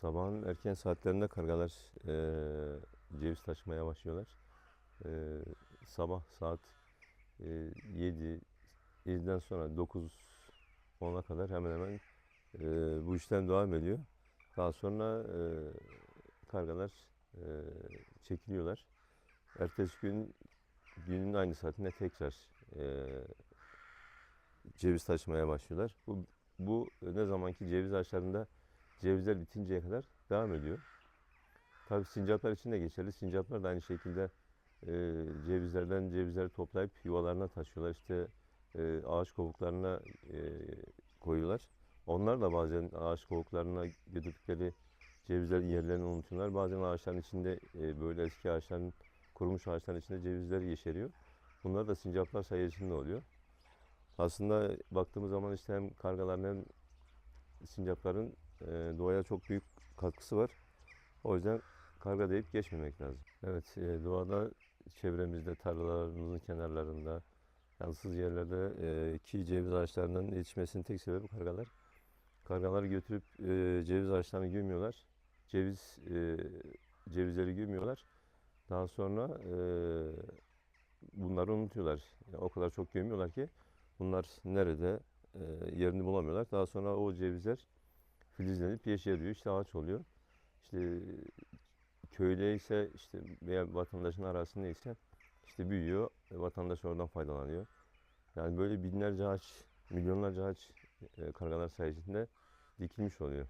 Sabahın erken saatlerinde kargalar eee, ceviz taşımaya başlıyorlar. Eee, sabah saat eee 7, 7'den sonra 9, 10'a kadar hemen hemen eee, bu işlem devam ediyor. Daha sonra eee, kargalar eee, çekiliyorlar. Ertesi gün günün aynı saatinde tekrar eee, ceviz taşımaya başlıyorlar. Bu, bu ne zamanki ceviz ağaçlarında cevizler bitinceye kadar devam ediyor. Tabii sincaplar için de geçerli. Sincaplar da aynı şekilde e, cevizlerden cevizleri toplayıp yuvalarına taşıyorlar. İşte e, ağaç kovuklarına e, koyuyorlar. Onlar da bazen ağaç kovuklarına götürdükleri cevizlerin yerlerini unutuyorlar. Bazen ağaçların içinde e, böyle eski ağaçların kurumuş ağaçların içinde cevizler yeşeriyor. Bunlar da sincaplar sayesinde oluyor. Aslında baktığımız zaman işte hem kargaların hem sincapların doğaya çok büyük katkısı var. O yüzden karga deyip geçmemek lazım. Evet, e, doğada çevremizde, tarlalarımızın kenarlarında, yansız yerlerde e, ki ceviz ağaçlarının yetişmesinin tek sebebi kargalar. Kargalar götürüp e, ceviz ağaçlarını gömüyorlar. Ceviz cevizleri gömüyorlar. Daha sonra bunları unutuyorlar. Yani o kadar çok gömüyorlar ki bunlar nerede yerini bulamıyorlar. Daha sonra o cevizler filizlenip yeşeriyor. İşte ağaç oluyor. İşte köyde ise işte veya vatandaşın arasında işte büyüyor. e, Vatandaş oradan faydalanıyor. Yani böyle binlerce ağaç, milyonlarca ağaç e, kargalar sayesinde dikilmiş oluyor.